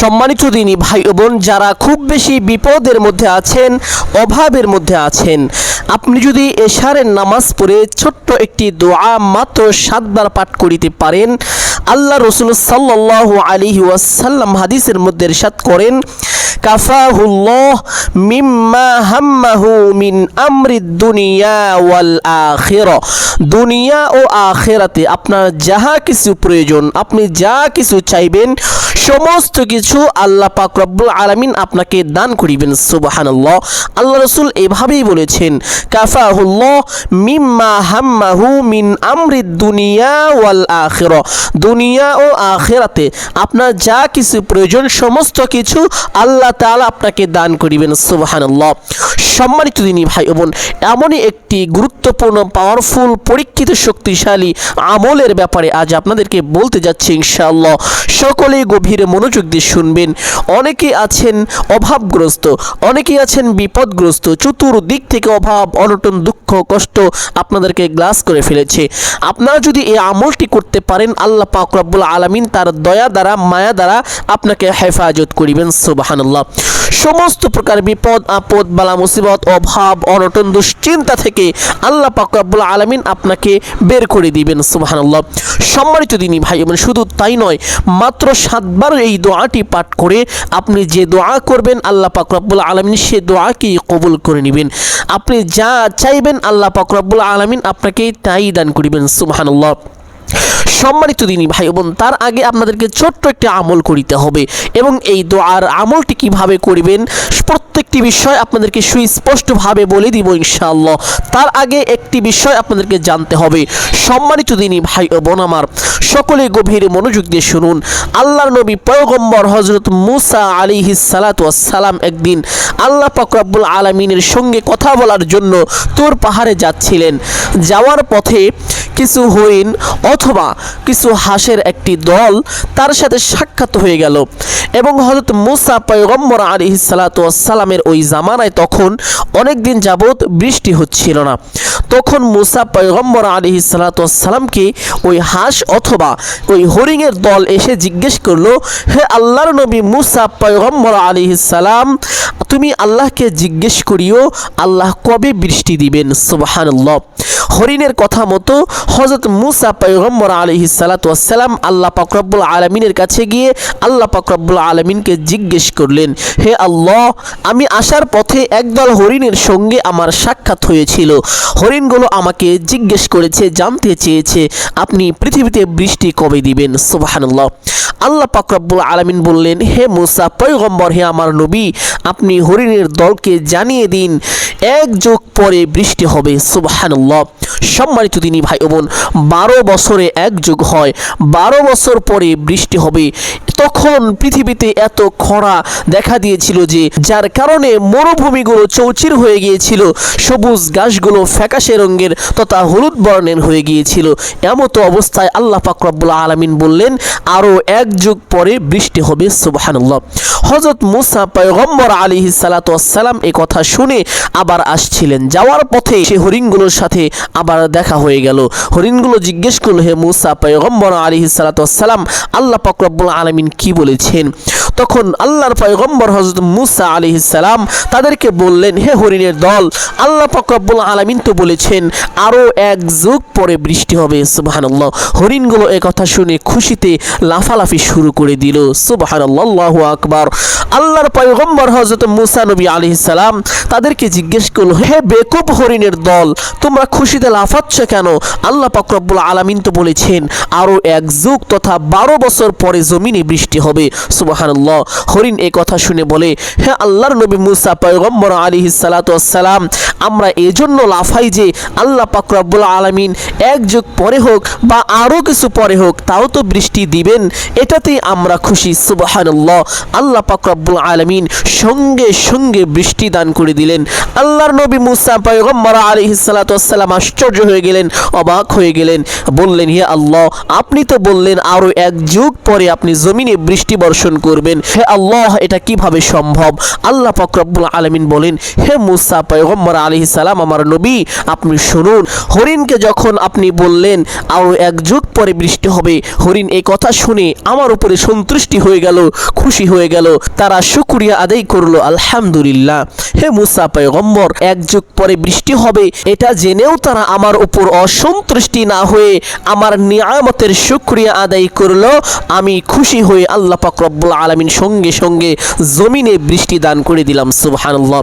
সম্মানিত দিনী ভাই বোন, যারা খুব বেশি বিপদের মধ্যে আছেন, অভাবের মধ্যে আছেন, আপনি যদি এশারের নামাজ পড়ে ছোট্ট একটি দোয়া মাত্র সাতবার পাঠ করিতে পারেন আল্লাহ রসুল সাল্লাহ আলী ওয়াসাল্লাম হাদিসের মধ্যে এরশাদ করেন, কাফাহুল্লাহ মিম্মা হাম্মাহু মিন আমরি দুনিয়া ওয়াল আখিরা। দুনিয়া ও আখেরাতে আপনার যাহা কিছু প্রয়োজন, আপনি যা কিছু চাইবেন, সমস্ত কিছু আল্লাহ পাক রব্বুল আলামিন আপনাকে দান করিবেন, সুবহানাল্লাহ। আল্লাহ রসুল এভাবেই বলেছেন, কাফাহুল্লাহ মিম্মা হাম্মাহু মিন আমরি দুনিয়া ওয়াল আখিরা। দুনিয়া ও আখেরাতে আপনার যা কিছু প্রয়োজন, সমস্ত কিছু আল্লাহ তাআলা আপনাকে দান করিবেন, সুবহানাল্লাহ। সম্মানিত দিনী ভাই বোন, এমনই একটি গুরুত্বপূর্ণ পাওয়ারফুল পরীক্ষিত, শক্তিশালী আমলের ব্যাপারে আজ আপনাদেরকে বলতে যাচ্ছি ইনশাআল্লাহ। সকলেই গভীরে মনোযোগ দিয়ে শুনবেন। অনেকে আছেন অভাবগ্রস্ত, অনেকেই আছেন বিপদগ্রস্ত, চতুর্দিক থেকে অভাব, অনটন, দুঃখ, কষ্ট আপনাদেরকে গ্লাস করে ফেলেছে। আপনারা যদি এই আমলটি করতে পারেন, আল্লাহ রব্বুল আলামিন তার দয়া দ্বারা, মায়া দ্বারা আপনাকে হেফাজত করিবেন, সুবহানাল্লাহ। সমস্ত প্রকার বিপদ, আপদ, বালা, মুসিবত, অভাব, অনটন, দুশ্চিন্তা থেকে আল্লাহ পাক রব্বুল আলামিন আপনাকে বের করে দিবেন, সুবহানাল্লাহ। সম্মানিত দিনী ভাই এবং শুধু তাই নয়, মাত্র সাতবার এই দোয়াটি পাঠ করে আপনি যে দোয়া করবেন, আল্লাহ পাক রব্বুল আলামিন সে দোয়াকেই কবুল করে নেবেন। আপনি যা চাইবেন, আল্লাহ পাক রব্বুল আলামিন আপনাকে তাই দান করিবেন, সুবহানাল্লাহ। সম্মানিত দিনী ভাই বোন, তার আগে আপনাদেরকে ছোট্ট একটি আমল করিতে হবে এবং এই দোয়ার আমলটি কীভাবে করবেন প্রত্যেকটি বিষয় আপনাদেরকে সুস্পষ্টভাবে বলে দিব ইনশাআল্লাহ। তার আগে একটি বিষয় আপনাদেরকে জানতে হবে। সম্মানিত দিনী ভাই বোন আমার, সকলে গভীরে মনোযোগ দিয়ে শুনুন। আল্লাহর নবী পয়গম্বর হজরত মুসা আলিহি সালাম একদিন আল্লাহ পাকরাবুল আলমিনের সঙ্গে কথা বলার জন্য তোর পাহাড়ে যাচ্ছিলেন। যাওয়ার পথে কিছু হরিণ অথবা কিছু হাঁসের একটি দল তার সাথে সাক্ষাৎ হয়ে গেল। এবং হজরত মুসা পয়গম্বর আলী সালাতামের ওই জামানায় তখন অনেক দিন যাবৎ বৃষ্টি হচ্ছিল না। তখন মুসা পয়গম্বর আলী সালাতামকে ওই হাঁস অথবা ওই হরিণের দল এসে জিজ্ঞেস করল, হে আল্লাহর নবী মুসা পয়গম্বর আলী সালাম, তুমি আল্লাহকে জিজ্ঞেস করিও, আল্লাহ কবে বৃষ্টি দিবেন? সুবহানাল্লাহ। হরিণের কথা মতো হজরত মুসা পয়গম্বর আলহি সালাতাম আল্লাহ পাকরব্বুল আলমিনের কাছে গিয়ে আল্লাহ পাকরব্বুল আলমিনকে জিজ্ঞেস করলেন, হে আল্লাহ, আমি আসার পথে একদল হরিণের সঙ্গে আমার সাক্ষাৎ হয়েছিল। হরিণগুলো আমাকে জিজ্ঞেস করেছে, জানতে চেয়েছে, আপনি পৃথিবীতে বৃষ্টি কবে দিবেন? সুবাহান্লাহ আল্লাহ পাকরব্বুল আলমিন বললেন, হে মুসা পয়গম্বর, হে আমার নবী, আপনি হরিণের দলকে জানিয়ে দিন, এক যুগ পরে বৃষ্টি হবে। সুবাহান্লাহ সম্মানিত তিনি ভাই বোন, বারো বছরে এক যুগ হয়, বারো বছর পরে বৃষ্টি হবে। তখন পৃথিবীতে এত খরা দেখা দিয়েছিল যে, যার কারণে মরুভূমিগুলো চৌচির হয়ে গিয়েছিল, সবুজ গাছগুলো ফ্যাকাশে রঙের তথা হলুদ বর্ণের হয়ে গিয়েছিল। এমতো অবস্থায় আল্লাহ পাকরাবুল আলমিন বললেন আরও এক যুগ পরে বৃষ্টি হবে, সুবাহানুল্লাহ। হজরত মুসা পয়গম্বর আলী সালাতাম এ কথা শুনে আবার আসছিলেন। যাওয়ার পথে সে হরিণগুলোর সাথে আবার দেখা হয়ে গেল। হরিণগুলো জিজ্ঞেস করল, হে মুসা, পয়গম্বর আলী সালাতাম আল্লাহ পাকরাবুল আলমিন কি বলেছেন? তখন আল্লাহর পয়গম্বর হজরত মুসা আলী সালাম তাদেরকে বললেন, হে হরিণের দল, আল্লাহ পাকরাবুল আলমিন তো বলেছেন আরও এক যুগ পরে বৃষ্টি হবে সুবাহান্লাহ হরিণগুলো কথা শুনে খুশিতে লাফালাফি শুরু করে দিল সুবাহান্লাহ আকবার। আল্লাহর পয়গম্বর হজরত মুসা নবী আলী সালাম তাদেরকে জিজ্ঞেস করল, হে বেকুব হরিণের দল, তোমরা খুশিতে লাফাচ্ছ কেন? আল্লাহ পাকরব্বুল আলমিন তো বলেছেন আরও এক যুগ তথা বারো বছর পরে জমিনে বৃষ্টি হবে। সুবাহান্লাহ হরিণ এ কথা শুনে বলে, হে আল্লাহর নবী মুসা, পয়গম্বর আলী সালাতাম আমরা এজন্য লাফাই যে আল্লাহ পাকরব্বুল আলমিন এক যুগ পরে হোক বা আরও কিছু পরে হোক, তাও তো বৃষ্টি দিবেন, এটাতেই আমরা খুশি। সুবাহান্লাহ আল্লাহ পাকরব্বুল রব্বুল আলমিন সঙ্গে সঙ্গে বৃষ্টি দান করে দিলেন। আল্লাহর নবী মুসা পয়গম্বর আলহিসাল্লাম আশ্চর্য হয়ে গেলেন, অবাক হয়ে গেলেন। বললেন, হে আল্লাহ, আপনি তো বললেন আরও এক যুগ পরে আপনি জমিনে বৃষ্টি বর্ষণ করবেন। হে আল্লাহ, এটা কীভাবে সম্ভব? আল্লাহ ফকরব্বুল আলমিন বলেন, হে মুসা পয়গম্বর আলহি সালাম, আমার নবী, আপনি শুনুন। হরিণকে যখন আপনি বললেন, আরও এক যুগ পরে বৃষ্টি হবে হরিণ এই কথা শুনে আমার উপরে সন্তুষ্টি হয়ে গেল, খুশি হয়ে গেল। তারা শুক্রিয়া আদায় করল, আলহামদুলিল্লাহ। হে মুসা পয়গম্বর, এক যুগ পরে বৃষ্টি হবে। এটা জেনেও তারা আমার উপর অসন্তুষ্টি না হয়ে আমার নিয়ামতের শুক্রিয়া আদায় করল। আমি খুশি হয়ে আল্লাহ পাক রব্বুল আলমিন সঙ্গে সঙ্গে জমিনে বৃষ্টি দান করে দিলাম, সুবহানাল্লাহ।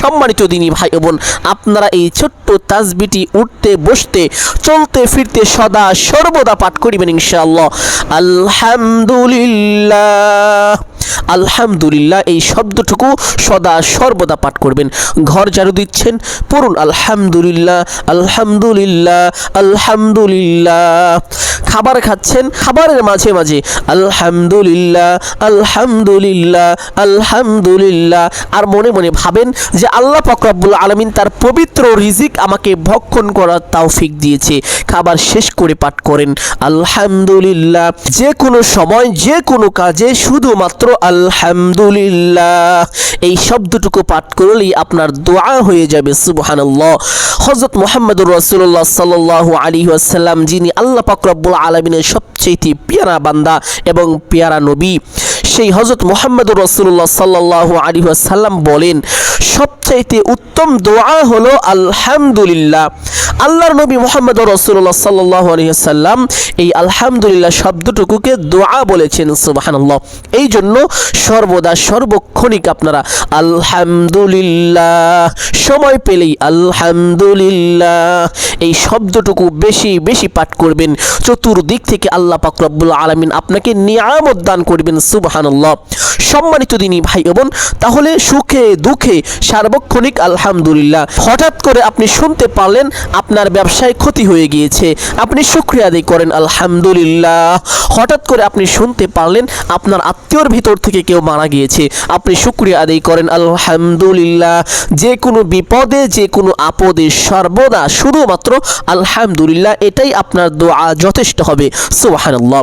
সম্মানিত দিনী ভাই বোন, আপনারা এই ছোট্ট তাজবিটি উঠতে, বসতে, চলতে, ফিরতে সদা সর্বদা পাঠ করিবেন ইনশাআল্লাহ। আলহামদুলিল্লাহ। আলহামদুলিল্লাহ, এই শব্দটুকু সদা সর্বদা পাঠ করবেন। ঘর ঝাড়ু দিচ্ছেন, পড়ুন, আলহামদুলিল্লাহ আলহামদুলিল্লাহ আলহামদুলিল্লাহ। খাবার খাচ্ছেন, খাবারের মাঝে মাঝে, আলহামদুলিল্লাহ আলহামদুলিল্লাহ আলহামদুলিল্লাহ। আর মনে মনে ভাবেন যে আল্লাহ ফকরাবুল আলমিন তার পবিত্র রিজিক আমাকে ভক্ষণ করার তৌফিক দিয়েছে। খাবার শেষ করে পাঠ করেন, আলহামদুলিল্লাহ। যে কোনো সময়, যে কোনো কাজে শুধুমাত্র আলহামদুলিল্লাহ। এই শব্দটুকু পাঠ করলেই আপনার দোয়া হয়ে যাবে, সুবহানাল্লাহ। হজরত মোহাম্মদুর রসুল্লাহ সাল্লাহ আলী আসাল্লাম যিনি আল্লাহ পাকরব্বুল আলমিনের সবচেয়ে পেয়ারা বান্দা এবং পেয়ারা নবী, সেই হজরত মোহাম্মদুর রসুল্লাহ সাল্লাহ আলী আসাল্লাম বলেন, সবচাইতে উত্তম দোয়া হলো আলহামদুলিল্লাহ। আল্লাহর নবী মোহাম্মদ রসুল্লাহ সাল্লাহ এই আলহামদুলিল্লাহ শব্দটুকুকে দোয়া বলেছেন সুবাহান্লাহ এই জন্য সর্বদা সর্বক্ষণিক আপনারা আলহামদুলিল্লাহ, সময় পেলেই আলহামদুলিল্লাহ, এই শব্দটুকু বেশি বেশি পাঠ করবেন। চতুর্দিক থেকে আল্লাহ পাকরব্বুল আলমিন আপনাকে নিয়ামত দান করবেন সুবাহান্লাহ সম্মানিত দিনী ভাই বোন, তাহলে সুখে দুঃখে সার্বক্ষণিক আলহামদুলিল্লাহ। হঠাৎ করে আপনি শুনতে পারলেন আপনার ব্যবসায় ক্ষতি হয়ে গিয়েছে। আপনি শুক্রিয়া আদায় করেন, আলহামদুলিল্লাহ। হঠাৎ করে আপনি শুনতে পারলেন, আপনার আত্মীয়র ভিতর থেকে কেউ মারা গিয়েছে। আপনি শুক্রিয়া আদায় করেন, আলহামদুলিল্লাহ। যে কোনো বিপদে, যে কোনো আপদে সর্বদা শুধুমাত্র আলহামদুলিল্লাহ, এটাই আপনার দোয়া যথেষ্ট হবে। সুবাহান্লাহ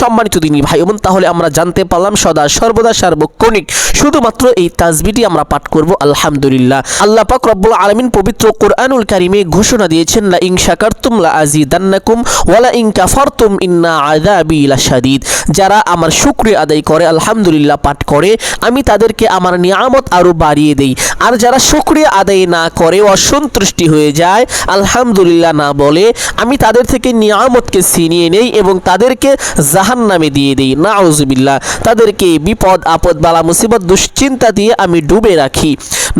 সম্মানিত দিনী ভাই বোন, তাহলে আমরা জানতে পারলাম সদা সর্বদা সার্বক্ষণিক। শুধুমাত্র এই তাজবিটি আমরা পাঠ করব, আলহামদুলিল্লাহ। আল্লাহ পাক রব্বুল আলমিন পবিত্র কোরআনুল কারিমে ঘোষণা দিয়েছেন, লা ইং শাকারতুম লা আজিদান্নাকুম ওয়ালা ইং কাফারতুম ইন্না আযাবি লাশাদীদ। যারা আমার শুকরিয়া আদায় করে, আলহামদুলিল্লাহ পাঠ করে, আমি তাদেরকে আমার নিয়ামত আরও বাড়িয়ে দেই। আর যারা শুকরিয়া আদায় না করে, অসন্তুষ্টি হয়ে যায়, আলহামদুলিল্লাহ না বলে, আমি তাদের থেকে নিয়ামতকে ছিনিয়ে নেই এবং তাদেরকে জাহান নামে দিয়ে দিই। নাউজুবিল্লাহ, তাদেরকে বিপদ, আপদ, বালা, মুসিবত, দুশ্চিন্তা দিয়ে আমি ডুবে রাখি।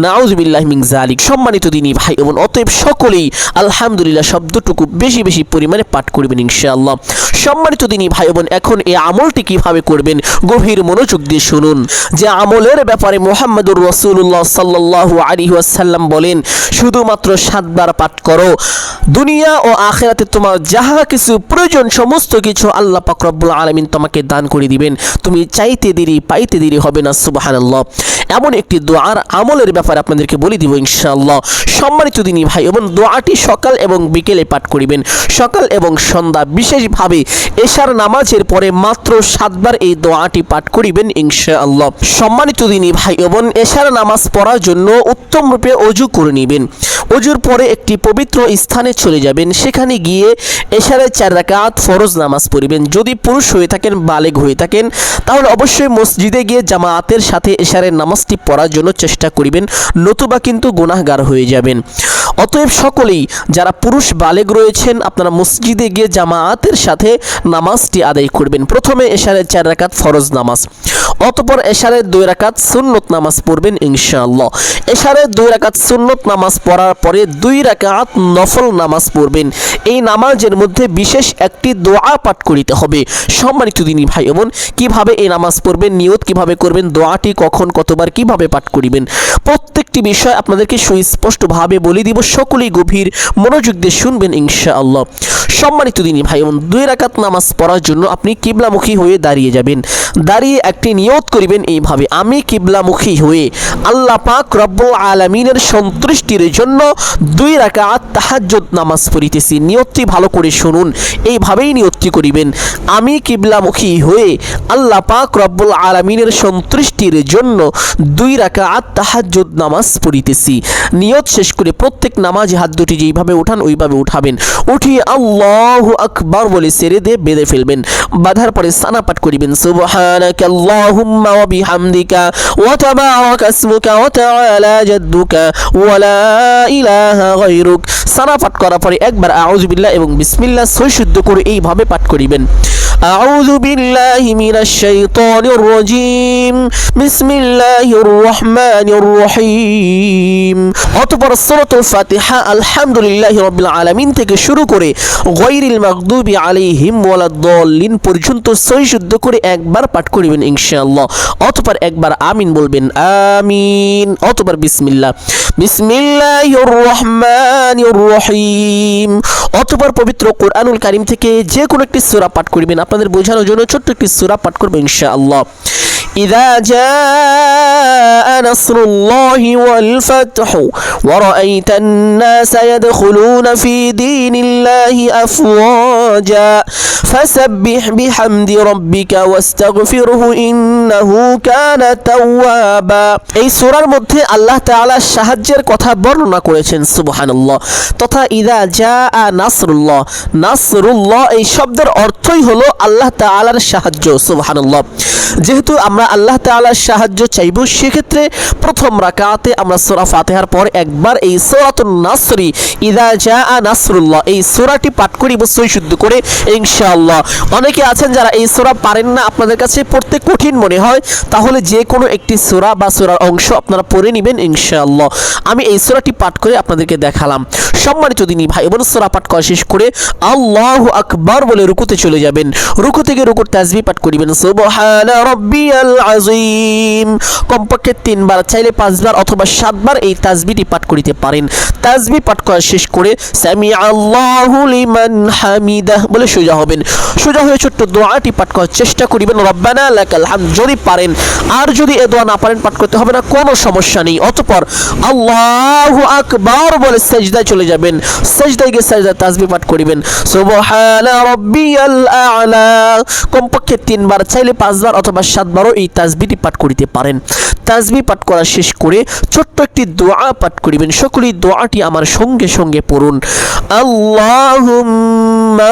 নাউজুবিল্লাহ মিং জালিক সম্মানিত দিনী ভাই এবং অতএব সকলেই আলহামদুলিল্লাহ শব্দটুকু বেশি বেশি পরিমাণে পাঠ করবেন ইনশাআল্লাহ। সম্মানিত দিনী ভাই বোন এখন এই আমলটি কীভাবে করবেন গভীর মনোযোগ দিয়ে শুনুন। যে আমলের ব্যাপারে মোহাম্মদুর রসুল্লাহ সাল্লাহ আলী ওয়াসাল্লাম বলেন, শুধুমাত্র সাতবার পাঠ করো। দুনিয়া ও আখেরাতে তোমার যাহা কিছু প্রয়োজন, সমস্ত কিছু আল্লাহ পাকরব্বুল আলমিন তোমাকে দান করে দিবেন। তুমি চাইতে দেরি, পাইতে দেরি হবে না, সুবাহানাল্লাহ। এমন একটি দোয়ার আমলের ব্যাপারে আপনাদেরকে বলে দিব ইনশাআল্লাহ। সম্মানিত দিনী ভাই এবং দোয়াটি সকাল এবং বিকেলে পাঠ করিবেন। সকাল এবং সন্ধ্যা বিশেষভাবে এশার নামাজের পরে মাত্র সাতবার এই দোয়াটি পাঠ করিবেন ইনশাআল্লাহ। সম্মানিত দিনী ভাই এবং এশার নামাজ পড়ার জন্য উত্তম রূপে অজু করে নেবেন। অজুর পরে একটি পবিত্র স্থানে চলে যাবেন। সেখানে গিয়ে এশারের চার রাকাত ফরজ নামাজ পড়িবেন। যদি পুরুষ হয়ে থাকেন, বালেগ হয়ে থাকেন, তাহলে অবশ্যই মসজিদে গিয়ে জামায়াতের সাথে এশারের নামাজটি পড়ার জন্য চেষ্টা করিবেন, নতুবা কিন্তু গুনাহগার হয়ে যাবেন। অতএব সকলেই, যারা পুরুষ বালেগ রয়েছেন, আপনারা মসজিদে গিয়ে জামায়াতের সাথে নামাজটি আদায় করবেন। প্রথমে এশারের চার রাকাত ফরজ নামাজ। অতপর এশারের দুই রাকাত সুন্নত নামাজ পড়বেন ইনশাআল্লাহ। এশারের দুই রাকাত সুন্নত নামাজ পড়ার পরে দুই রাকাত নফল নামাজ পড়বেন। এই নামাজের মধ্যে বিশেষ একটি দোয়া পাঠ করিতে হবে। সম্মানিত দিনী ভাই বোন, কীভাবে এই নামাজ পড়বেন, নিয়ত কীভাবে করবেন, দোয়াটি কখন, কতবার কীভাবে পাঠ করিবেন, প্রত্যেকটি বিষয় আপনাদেরকে সুস্পষ্টভাবে বলে দিব, সকলেই গভীর মনোযোগ দিয়ে শুনবেন ইনশাআল্লাহ। সম্মানিত দিনী ভাই বোন, দুই রাকাত নামাজ পড়ার জন্য আপনি কিবলামুখী হয়ে দাঁড়িয়ে যাবেন। দাঁড়িয়ে একটি নিয়ত করিবেন এইভাবে, আমি কিবলামুখী হয়ে আল্লাহ পাক রব্বুল আলামিনের সন্তুষ্টির জন্য দুই রাকাত তাহাজ্জুদ নামাজ পড়িতেছি। নিয়তটি ভালো করে শুনুন, এইভাবেই নিয়তটি করিবেন। আমি কিবলামুখী হয়ে আল্লাহ পাক রব্বুল আলামিনের সন্তুষ্টির জন্য দুই রাকাত তাহাজ্জুদ নামাজ পড়িতেছি। নিয়ত শেষ করে প্রত্যেক নামাজে হাত দুটি যেইভাবে উঠান, ওইভাবে উঠাবেন। উঠিয়ে আল্লাহু আকবার বলে সেরে দিয়ে বেঁধে ফেলবেন। বাঁধার পরে সানা পাঠ করিবেন। সুবহানাকা আল্লাহুম্মা ওয়া বিহামদিকা ওয়া তাবারাকা ইসমুকা ওয়া ইলাহা গায়রুক সানা পাঠ করার পরে একবার আউযু বিল্লাহ এবং বিসমিল্লাহ সই শুদ্ধ করে এইভাবে পাঠ করিবেন أعوذ بالله من الشيطان الرجيم بسم الله الرحمن الرحيم অতপর সূরাতুল ফাতিহা আলহামদুলিল্লাহি রাব্বিল আলামিন থেকে শুরু করে গায়রিল মাগদুবি আলাইহিম ওয়ালাদ-দাল্লিন পর্যন্ত সহি শুদ্ধ করে একবার পাঠ করিবেন ইনশাআল্লাহ অতপর একবার আমিন বলবেন আমিন অতপর বিসমিল্লাহ বিসমিল্লাহির রহমানির রহিম অতপর পবিত্র কোরআনুল কারিম থেকে যে কোনো একটি সূরা পাঠ করবেন। আপনাদের বোঝানোর জন্য ছোট্ট একটি সূরা পাঠ করবেন ইনশাআল্লাহ। إذا جاء نصر الله والفتح ورأيت الناس يدخلون في دين الله أفواجا فسبح بحمد ربك واستغفره إنه كان توابا এই সূরার মধ্যে আল্লাহ তাআলা সাহায্যের কথা বর্ণনা করেছেন সুবহানাল্লাহ তথা ইদা জাআ নাসরুল্লাহ নাসরুল্লাহ এই শব্দের অর্থই হলো আল্লাহ তাআলার সাহায্য সুবহানাল্লাহ যেহেতু আমরা আল্লাহ তাআলার সাহায্য চাইব, সেক্ষেত্রে প্রথম রাকাতে আমরা সূরা ফাতিহার পর একবার এই সূরাতুন নাসরি ইদা জাআ নাসরুল্লাহ, এই সূরাটি পাঠ করি বসই শুদ্ধ করে, ইনশাআল্লাহ। অনেকে আছেন যারা এই সূরা পারেন না, আপনাদের কাছে পড়তে কঠিন মনে হয়, তাহলে যে কোনো একটি সোরা বা সোরার অংশ আপনারা পড়ে নেবেন, ইনশাআল্লাহ। আমি এই সোরাটি পাঠ করে আপনাদেরকে দেখালাম। সম্মানিত দিনী ভাই বোন, সোরা পাঠ করা শেষ করে আল্লাহ আকবার বলে রুকুতে চলে যাবেন। রুকু থেকে রুকুর তাসবিহ পাঠ করিবেন। সুবহানা রাব্বিয়াল আযীম কমপক্ষে তিনবার, চাইলে পাঁচবার অথবা সাতবার এই তাসবিহটি পাঠ করিতে পারেন। তাসবিহ পাঠ করা শেষ করে সামি আল্লাহু লিমান বলে সোজা হবেন। সোজা হয়ে ছোট্ট দোয়াটি পাঠ করার চেষ্টা করিবেন। রব্বানা লাকাল হামদ, যদি পারেন। আর যদি এ দোয়া না পারেন, পাঠ করতে হবে না, কোনো সমস্যা নেই। অতঃপর আল্লাহু আকবার বলে সেজদায় চলে যাবেন। সেজদায় গিয়ে সেজদা তাসবিহ পাঠ করিবেন। সুবহানা রাব্বিয়াল আ'লা। কমপক্ষে তিনবার, চাইলে পাঁচবার অথবা সাতবারও এই তাজবিটি পাঠ করিতে পারেন। তাজবি পাঠ করা শেষ করে ছোট্ট একটি দোয়া পাঠ করিবেন। সকলেই দোয়াটি আমার সঙ্গে সঙ্গে পড়ুন। আল্লাহুম্মা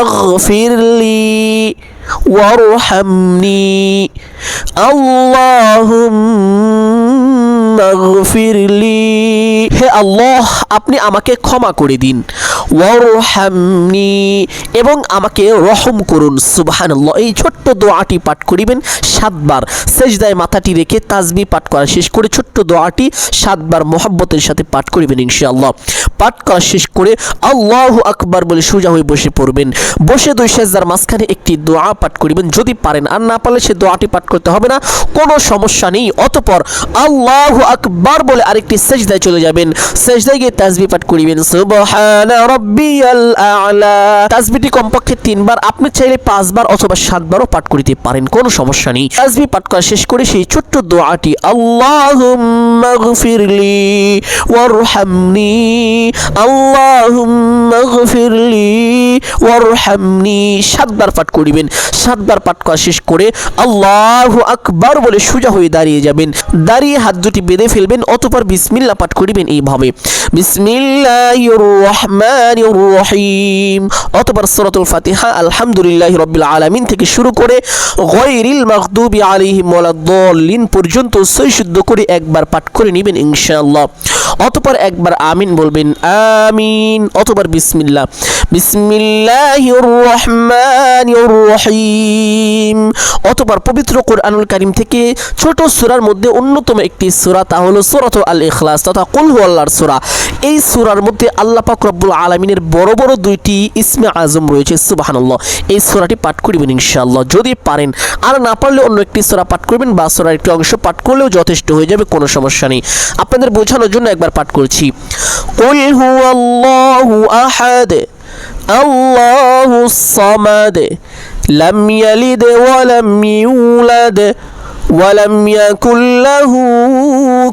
গফিরলি ওয়ারহামনি আল্লাহুম্মা গফিরলি হে আল্লাহ, আপনি আমাকে ক্ষমা করে দিন। ওয়ারহামনি এবং আমাকে রহম করুন। সুবহানাল্লাহ। এই ছোট্ট দোয়াটি পাঠ করিবেন সাতবার। সেজদায় মাথাটি রেখে তাজবি পাঠ করা শেষ করে ছোট্ট দোয়াটি সাতবার মোহাব্বতের সাথে পাঠ করিবেন ইনশাআল্লাহ। পাঠ করা শেষ করে আল্লাহ আকবার বলে সোজা হয়ে বসে পড়বেন। বসে দুই সেজদার মাঝখানে একটি দোয়া পাঠ করিবেন যদি পারেন। আর না পারলে সে দোয়াটি পাঠ করতে হবে না। কোনো সমস্যা নেই। অতপর আল্লাহ আকবার বলে আরেকটি সেজদায় চলে যাবেন। সেজদায় গিয়ে তাজবি পাঠ করিবেন। তাজবিটি কমপক্ষে তিনবার। আপনি চাইলে পাঁচবার অথবা সাতবারও পাঠ করিতে পারেন। কোনো সমস্যা নেই। তাজবি পাঠ করা শেষ করে সেই ছোট্ট দোয়াটি, আল্লাহুম্মা গফিরলি ওয়ারহামনি, আল্লাহুম্মা গফিরলি ওয়ারহামনি সাতবার পাঠ করিবেন। সাতবার পাঠ করা শেষ করে আল্লাহ আকবার বলে সোজা হয়ে দাঁড়িয়ে যাবেন। দাঁড়িয়ে হাত দুটি বেঁধে ফেলবেন, অতপর বিসমিল্লাহ পাঠ করিবেন এইভাবে। রহিম অতপর সূরাতুল ফাতিহা আলহামদুলিল্লাহি রাব্বিল আলামিন থেকে শুরু করে গায়রিল মাগদুবি আলাইহিম ওয়ালাদ-দাল্লিন পর্যন্ত সই শুদ্ধ করে একবার পাঠ করে নেবেন ইনশাআল্লাহ। অতপর একবার আমিন বলবেন, আমিন। অতপর বিসমিল্লাহ। বিসমিল্লাহির রহমানির রহিম। অতঃপর পবিত্র কোরআনুল কারীম থেকে ছোট সূরার মধ্যে অন্যতম একটি সূরা, তা হলো সূরাত আল ইখলাস তথা কুল হুয়াল্লাহর সূরা। এই সূরার মধ্যে আল্লাহ পাক রব্বুল আলামিনের বড় বড় দুইটি ইসমে আজম রয়েছে, সুবহানাল্লাহ। এই সূরাটি পাঠ করিবেন ইনশাআল্লাহ। যদি পারেন আর না পারলে অন্য একটি সূরা পাঠ করবেন, বা সূরার একটি অংশ পাঠ করলেও যথেষ্ট হয়ে যাবে, কোনো সমস্যা নেই। আপনাদের বোঝানোর জন্য একবার পাঠ করছি। কুল হুয়াল্লাহু আহাদ। আল্লাহু الله الصمد لم يلد ولم يولد ওয়ালাম ইয়াকুল লাহু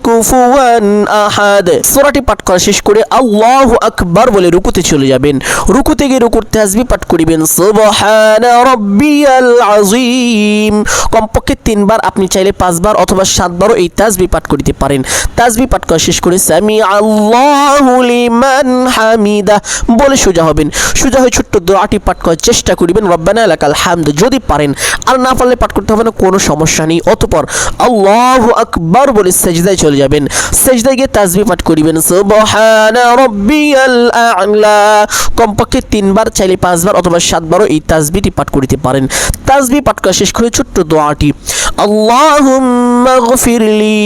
কুফুয়ান আহাদ। সূরাটি পাঠ করা শেষ করে আল্লাহু আকবার বলে রুকুতে চলে যাবেন। রুকুতে গিয়ে রুকুর তাসবিহ পাঠ করিবেন। সুবহানা রাব্বিয়াল আযীম। কমপক্ষে তিনবার আপনি চাইলে পাঁচবার অথবা সাতবারও এই তাসবিহ পাঠ করিতে পারেন। তাসবিহ পাঠ করা শেষ করে সামি আল্লাহু লিমান হামিদা বলে সোজা হবেন। সোজা হয়ে ছোট্ট দোয়াটি পাঠ করার চেষ্টা করিবেন। রব্বানা লাকাল হামদ। যদি পারেন, আর না পারলে পাঠ করতে হবে না, কোনো সমস্যা নেই। অতপর আল্লাহ আকবার বলে সেজদায় চলে যাবেন। সেজদায় গিয়ে তাজবি পাঠ করিবেন। সুবহানা রাব্বিয়াল আ'লা। কমপক্ষে তিনবার চাইলে পাঁচবার অথবা সাতবারও এই তাজবিটি পাঠ করিতে পারেন। তাজবি পাঠ করা শেষ করে ছোট্ট দোয়াটি, আল্লাহুম্মা গফিরলি।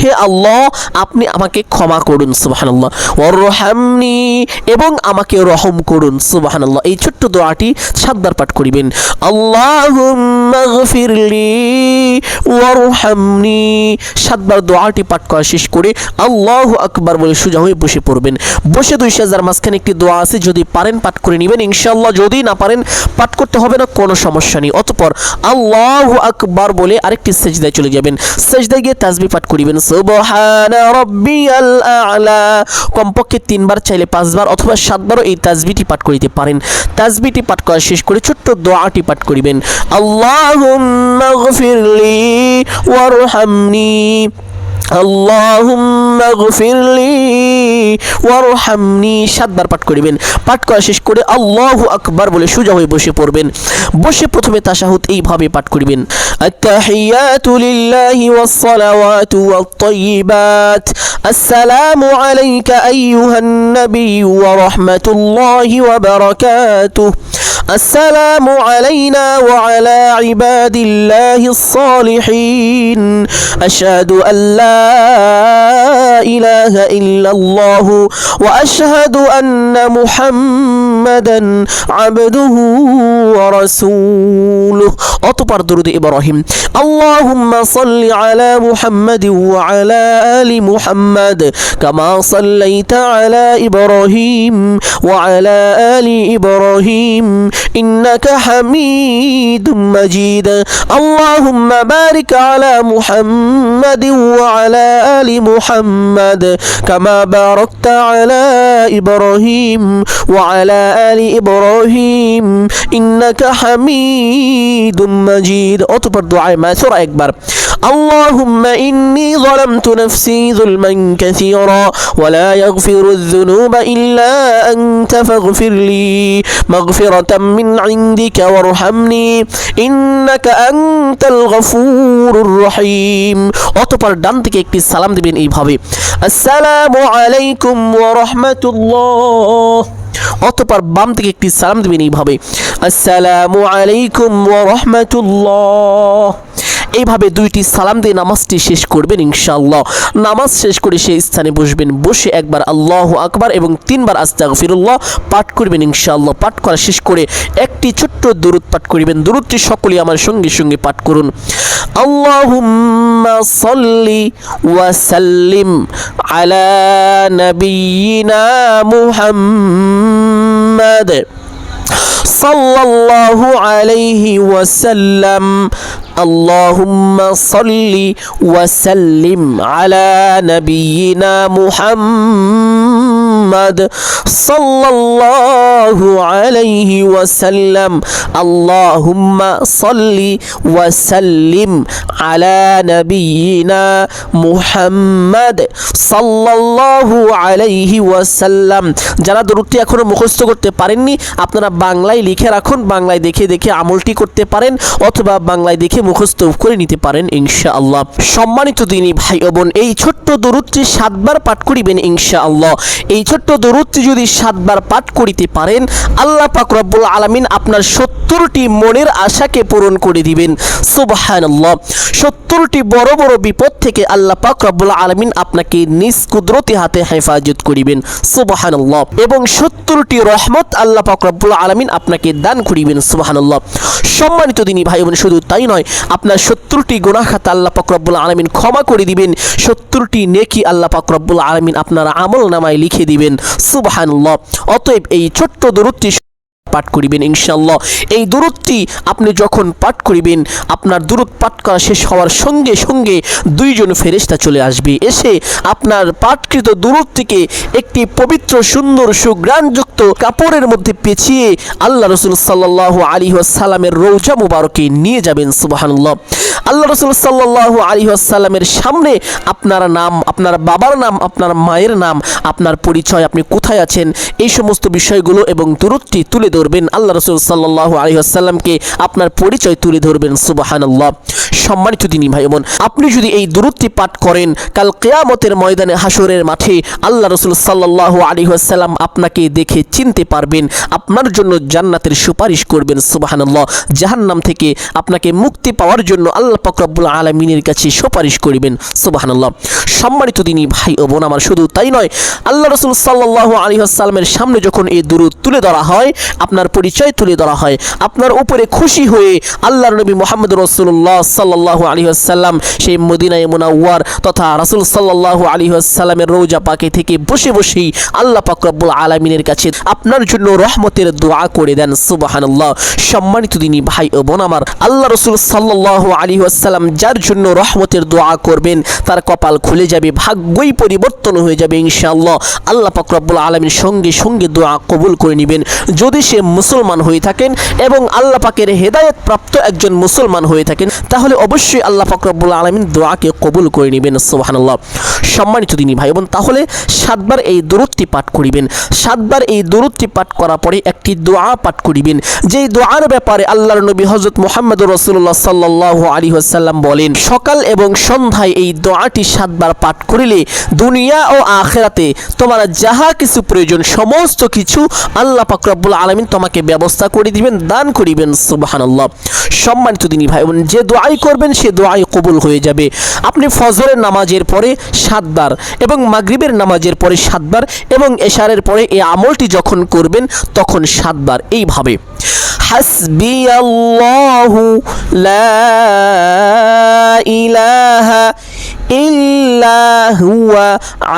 হে আল্লাহ, আপনি আমাকে ক্ষমা করুন, সুবহানাল্লাহ। ওয়ারহামনি। এবং আমাকে রহম করুন, সুবহানাল্লাহ। এই ছোট্ট দোয়াটি সাতবার পাঠ করিবেন, আল্লাহুম্মা গফিরলি। ওয়ারহামনি। সাতবার দোয়াটি পাঠ করা শেষ করে আল্লাহু আকবার বলে সোজা হয়ে বসে পড়বেন। বসে দুই সাজার মাঝখানে একটি দোয়া আছে, যদি পারেন পাঠ করে নেবেন। ইনশাআল্লাহ যদি না পারেন, পাঠ করতে হবে না, কোনো সমস্যা নেই। অতপর আল্লাহু আকবার বলে আরেকটি সেজদায় চলে যাবেন। সেজদায় গিয়ে তাসবিহ পাঠ করিবেন। সুবহানা রাব্বিয়াল আ'লা। কমপক্ষে তিনবার চাইলে পাঁচবার অথবা সাতবারও এই তাসবিহটি পাঠ করিতে পারেন। তাসবিহটি পাঠ করা শেষ করে ছোট্ট দোয়াটি পাঠ করিবেন। আল্লাহুম্মা গফিরলি ওয়ারহামনি আল্লাহুম্মা গফিরলি ওয়ারহামনি সাতবার পাঠ করিবেন পাঠ করা শেষ করে আল্লাহু আকবার বলে সোজা হয়ে বসে পড়বেন বসে প্রথমে তাশাহুদ এইভাবে পাঠ করিবেন التحيات لله والصلوات والطيبات السلام عليك أيها النبي ورحمة الله وبركاته السلام علينا وعلى عباد الله الصالحين. أشهد أن لا إله إلا الله وأشهد أن محمدا عبده ورسوله. أطبر درد إبراهيم. اللهم صل على محمد وعلى آل محمد كما صليت على إبراهيم وعلى آل إبراهيم إنك حميد مجيد. اللهم بارك على محمد وعلى آل محمد كما باركت على إبراهيم وعلى آل إبراهيم. إنك حميد مجيد. أطبر دعاء ما سورة أكبر. اللهم إني ظلمت نفسي ظلما كثيرا ولا يغفر الذنوب إلا أنت فاغفر لي. مغفرة من عندك وارحمني إنك أنت الغفور الرحيم অতপর ডান থেকে একটি সালাম দিবেন এইভাবে আসসালামু আলাইকুম ওয়া রাহমাতুল্লাহ অতপর বাম থেকে একটি সালাম দিবেন এইভাবে আসসালামু আলাইকুম ওয়া রাহমাতুল্লাহ এইভাবে দুইটি সালাম দিয়ে নামাজটি শেষ করবেন ইনশাআল্লাহ। নামাজ শেষ করে সেই স্থানে বসবেন, বসে একবার আল্লাহ আকবার এবং তিনবার আস্তাগফিরুল্লাহ পাঠ করবেন ইনশাআল্লাহ। পাঠ করা শেষ করে একটি ছোট্ট দরুদ পাঠ করিবেন। দরুদটি সকলেই আমার সঙ্গে সঙ্গে পাঠ করুন। আল্লাহুম্মা সাল্লি ওয়া সাল্লিম আলা নাবিয়িনা মুহাম্মাদ। صلى الله عليه وسلم. اللهم صل وسلم على نبينا محمد. মোহাম্মদ সাল্লাল্লাহু আলাইহি ওয়াসাল্লাম, আল্লাহুম্মা সাল্লি ওয়াসাল্লিম আলা নবিয়িনা মুহাম্মদ সাল্লাল্লাহু আলাইহি ওয়াসাল্লাম। যারা দরুদটি এখনও মুখস্থ করতে পারেননি, আপনারা বাংলায় লিখে রাখুন, বাংলায় দেখে দেখে আমলটি করতে পারেন, অথবা বাংলায় দেখে মুখস্থ করে নিতে পারেন, ইনশাআল্লাহ। সম্মানিত দিনী ভাই ও বোন, এই ছোট্ট দরুদটি সাতবার পাঠ করিবেন, ইনশাআল্লাহ। এই ছোট্ট ছোট্ট দরুদটি যদি সাতবার পাঠ করিতে পারেন, আল্লাহ পাক রব্বুল আলামিন আপনার সত্তরটি মনের আশাকে পূরণ করে দিবেন। সুবহানাল্লাহ। সত্তরটি বড় বড় বিপদ থেকে আল্লাহ পাক রব্বুল আলামিন আপনাকে নিজ কুদরতি হাতে হেফাজত করিবেন। সুবহানাল্লাহ। এবং সত্তরটি রহমত আল্লাহ পাক রব্বুল আলামিন আপনাকে দান করিবেন। সুবহানাল্লাহ। সম্মানিত দিনী ভাই বোন শুধু তাই নয়, আপনার সত্তরটি গুনাহ খাতা আল্লাহ পাক রব্বুল আলামিন ক্ষমা করে দিবেন। সত্তরটি নেকি আল্লাহ পাক রব্বুল আলামিন আপনার আমল নামায় লিখে দিবেন। সুবহানাল্লাহ। অতএব এই ছোট্ট দরুদটি পাঠ করিবেন ইনশাল্লাহ এই দূরত্বটি আপনি যখন পাঠ করিবেন, আপনার দূরত পাঠ করা শেষ হওয়ার সঙ্গে সঙ্গে দুইজন ফেরেশতা চলে আসবে। এসে আপনার পাঠকৃত দূরত্বটিকে একটি পবিত্র, সুন্দর, সুগ্রাণযুক্ত কাপড়ের মধ্যে পেঁচিয়ে আল্লাহ রসুল সাল্লাহ আলী সাল্লামের রৌজা মুবারকে নিয়ে যাবেন, সুবাহানুল্লাহ। আল্লাহ রসুল সাল্লাহ আলী সাল্লামের সামনে আপনার নাম, আপনার বাবার নাম, আপনার মায়ের নাম, আপনার পরিচয় আপনি কোথায় আছেন, এই সমস্ত বিষয়গুলো এবং দূরত্বটি তুলে ধরবেন, আল্লাহ রসুল সাল্লাহ আলী আসাল্লামকে আপনার পরিচয় তুলে ধরবেন, সুবাহানাল্লাহ। সম্মানিত দিনী ভাই বোন, আপনি যদি এই দূরত্বটি পাঠ করেন, কাল কেয়ামতের ময়দানে হাসরের মাঠে আল্লাহ রসুল সাল্লাহ আলী আসাল্লাম আপনাকে দেখে চিনতে পারবেন, আপনার জন্য জান্নাতের সুপারিশ করবেন, সুবাহানাল্লাহ। জাহান্নাম থেকে আপনাকে মুক্তি পাওয়ার জন্য আল্লাহ ফকরাবুল আলমিনের কাছে সুপারিশ করিবেন, সুবাহানাল্লাহ। সম্মানিত দিনী ভাই ও বোন, আমার শুধু তাই নয়, আল্লাহ রসুল সাল্লাহ আলী আসসালামের সামনে যখন এই দূরত তুলে ধরা হয় আপনার পরিচয় তুলে ধরা হয়। আপনার উপরে খুশি হয়ে আল্লাহর নবী মোহাম্মদ রসুল্লাহ সাল্লাহ আলী আসাল্লাম সেই মদিনায় মোনাওয়ার তথা রাসুল সাল্লাহ আলী আসাল্লামের রৌজা পাকে থেকে বসে বসেই আল্লাহ পাকরবুল আলমিনের কাছে আপনার জন্য রহমতের দোয়া করে দেন। সুবাহান্লাহ সম্মানিত দিনী ভাই ও বোন আমার, আল্লাহ রসুল সাল্লাহ আলী আসাল্লাম যার জন্য রহমতের দোয়া করবেন, তার কপাল খুলে যাবে, ভাগ্যই পরিবর্তন হয়ে যাবে ইনশাআল্লাহ। আল্লাহ পাকরবুল আলমীর সঙ্গে সঙ্গে দোয়া কবুল করে নেবেন। যদি সে মুসলমান হয়ে থাকেন এবং আল্লাহ পাকের হেদায়েত প্রাপ্ত একজন মুসলমান হয়ে থাকেন, তাহলে অবশ্যই আল্লাহ পাকরবুল আলমিন দোয়াকে কবুল করে নেবেন সুবাহান্লাহ সম্মানিত দিনী ভাই বোন, তাহলে সাতবার এই দূরত্বটি পাঠ করিবেন। সাতবার এই দূরত্বটি পাঠ করার পরে একটি দোয়া পাঠ করিবেন। যেই দোয়ার ব্যাপারে আল্লাহর নবী হজরত মোহাম্মদ রসুল্লাহ সাল্লাহ আলী আসাল্লাম বলেন, সকাল এবং সন্ধ্যায় এই দোয়াটি সাতবার পাঠ করিলে দুনিয়া ও আখেরাতে তোমার যাহা কিছু প্রয়োজন, সমস্ত কিছু আল্লাহ পাকরাবুল আলমিন তোমাকে ব্যবস্থা করে দিবেন, দান করিবেন, সুবাহানাল্লাহ। সম্মানিত দিনী ভাই বোন, যে দোয়াই করবেন, সে দোয়াই কবুল হয়ে যাবে। আপনি ফজরের নামাজের পরে সাতবার এবং মাগরিবের নামাজের পরে সাতবার এবং এশারের পরে এই আমলটি যখন করবেন, তখন সাতবার। এইভাবে হাসবি আল্লাহু লা ইলাহা ইল্লা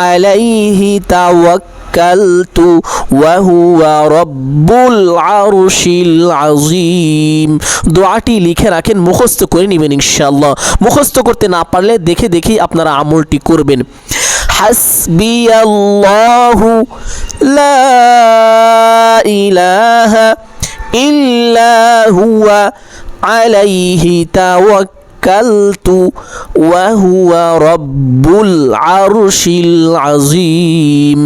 আলাইহি তাওয়াক্কালতু ওয়া হুয়া রব্বুল আরশিল আযীম। দোয়াটি লিখে রাখেন, মুখস্থ করে নেবেন ইনশাআল্লাহ। মুখস্থ করতে না পারলে দেখে দেখেই আপনারা আমলটি করবেন। হাসবি আল্লাহু লা ইলাহা ইল্লা হুয়া আলাইহি তাওয়াক্কালতু ওয়া হুয়া রব্বুল আরশিল আযীম।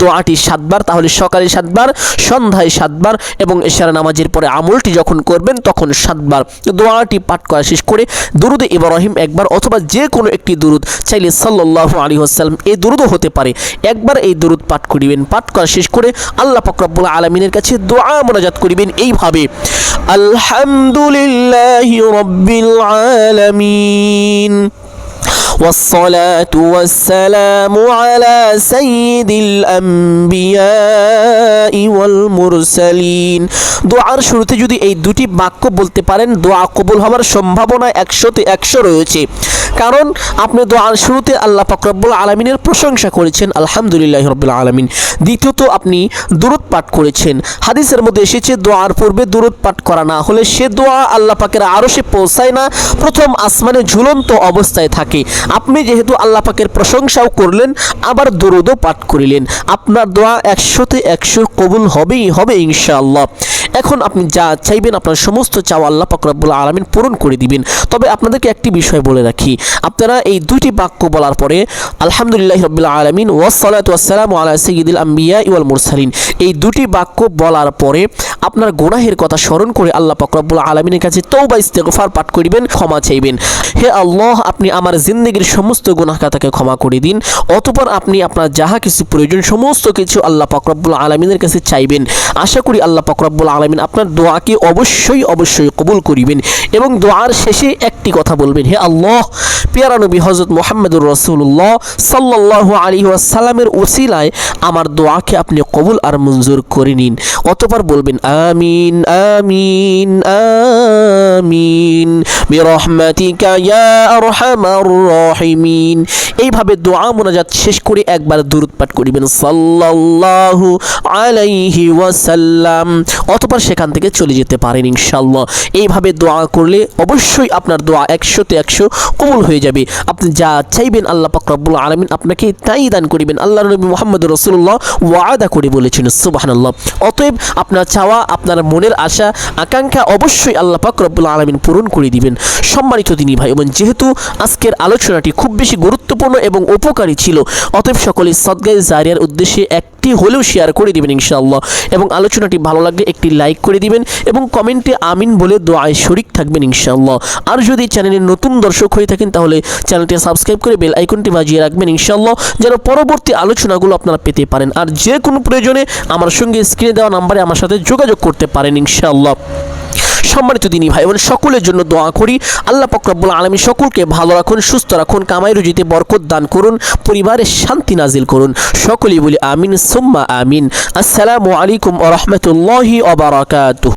দোয়াটি সাতবার, তাহলে সকালে সাতবার, সন্ধ্যায় সাতবার এবং এশার নামাজের পরে আমলটি যখন করবেন, তখন সাতবার। দোয়াটি পাঠ করা শেষ করে দুরুদে ইব্রাহিম একবার অথবা যে কোনো একটি দুরুদ, চাইলে সাল্লাল্লাহু আলাইহি ওয়াসাল্লাম এই দুরুদও হতে পারে। একবার এই দুরুদ পাঠ করিবেন, পাঠ করা শেষ করে আল্লাহ পাক রব্বুল আলামিনের কাছে দোয়া মোনাজাত করিবেন এইভাবে, আলহামদুলিল্লাহি রাব্বিল আলামিন والصلاة والسلام على سيد الأنبياء والمرسلين দোয়ার শুরুতে যদি এই দুটি বাক্য বলতে পারেন দোয়া কবুল হওয়ার সম্ভাবনা একশোতে একশো রয়েছে কারণ আপনি দোয়ার শুরুতে আল্লাহ পাকরব্বুল আলমিনের প্রশংসা করেছেন আলহামদুলিল্লাহ রব্বুল আলমিন দ্বিতীয়ত আপনি দূরত পাঠ করেছেন হাদিসের মধ্যে এসেছে দোয়ার পূর্বে দূরত পাঠ করা না হলে সে দোয়া আল্লাহ পাকের আরও সে পৌঁছায় না প্রথম আসমানে ঝুলন্ত অবস্থায় থাকে আপনি যেহেতু আল্লাহ পাকের প্রশংসাও করলেন, আবার দরুদও পাঠ করিলেন। আপনার দোয়া একশোতে একশো কবুল হবেই, হবে ইনশাআল্লাহ। এখন আপনি যা চাইবেন, আপনার সমস্ত চাওয়া আল্লাহ পাক রব্বুল আলমিন পূরণ করে দিবেন। তবে আপনাদেরকে একটি বিষয় বলে রাখি, আপনারা এই দুইটি বাক্য বলার পরে, আলহামদুলিল্লাহ রবিল আলমিন ওয়াসালাত ওয়াসালাম আলা সঈদুল আম্বিয়া ইউল মুরসালিন। এই দুটি বাক্য বলার পরে, আপনার গুনাহের কথা স্মরণ করে আল্লাহ পাক রব্বুল আলমিনের কাছে তৌবা ইস্তেগফার পাঠ করিবেন, ক্ষমা চাইবেন। হে আল্লাহ, আপনি আমার জিন্দগির সমস্ত গুনাহ খাতাকে ক্ষমা করে দিন। অতপর আপনি আপনার যাহা কিছু প্রয়োজন, সমস্ত কিছু আল্লাহ পাক রব্বুল আলমিনের কাছে চাইবেন। আশা করি আল্লাহ পাক রব্বুল আলমিন আপনার দোয়াকে অবশ্যই অবশ্যই কবুল করিবেন এবং দোয়ার শেষে একটি কথা বলবেন, হে আল্লাহ! পিয়ারা নবী হজরত মোহাম্মদুর রসুল্লাহ সাল্লাহ আলী ওয়াসাল্লামের ওসিলায় আমার দোয়াকে আপনি কবুল আর মঞ্জুর করে নিন। অতপর বলবেন, আমিন আমিন আমিন। বিরহমাতিকা ইয়া আরহামার রাহিমিন এইভাবে দোয়া, মোনাজাত শেষ করে একবার দূরত পাঠ করিবেন। সাল্লাল্লাহু আলাইহি ওয়াসাল্লাম। অতপর সেখান থেকে চলে যেতে পারেন ইনশাল্লাহ এইভাবে দোয়া করলে অবশ্যই আপনার দোয়া একশোতে একশো কবুল হয়ে যাবে। আপনি যা চাইবেন আল্লাহ পাক রব্বুল আলমিন আপনাকে তাই দান করিবেন। আল্লাহ নবী মোহাম্মদ রসুল্লাহ ওয়াদা করে বলেছেন, সুবাহানাল্লাহ। অতএব আপনার চাওয়া, আপনার মনের আশা, আকাঙ্ক্ষা অবশ্যই আল্লাহ পাক রব্বুল আলমিন পূরণ করে দিবেন। সম্মানিত তিনি ভাই এবং যেহেতু আজকের আলোচনাটি খুব বেশি গুরুত্বপূর্ণ এবং উপকারী ছিল। অতএব সকলে সদগাই জারিয়ার উদ্দেশ্যে একটি হলেও শেয়ার করে দিবেন ইনশাআল্লাহ। এবং আলোচনাটি ভালো লাগলে একটি লাইক করে দিবেন এবং কমেন্টে আমিন বলে দোয়ায় শরিক থাকবেন ইনশাআল্লাহ। আর যদি চ্যানেলের নতুন দর্শক হয়ে থাকেন তাহলে চ্যানেলটি সাবস্ক্রাইব করে বেল আইকনটি বাজিয়ে রাখবেন ইনশাআল্লাহ, যেন পরবর্তী আলোচনাগুলো আপনারা পেতে পারেন। আর যে কোনো প্রয়োজনে আমার সঙ্গে স্ক্রিনে দেওয়া নাম্বারে আমার সাথে যোগাযোগ করতে পারেন ইনশাআল্লাহ। সম্মানিত দিনী ভাই বোন, সকলের জন্য দোয়া করি। আল্লাহ পক্রব্বুল আলমী সকলকে ভালো রাখুন, সুস্থ রাখুন, কামাই রুজিতে বরকত দান করুন, পরিবারের শান্তি নাজিল করুন। সকলেই বলি আমিন, সুম্মা আমিন। আসসালামু আলাইকুম ও ওরহমতুল্লাহি অবরাকাতুহ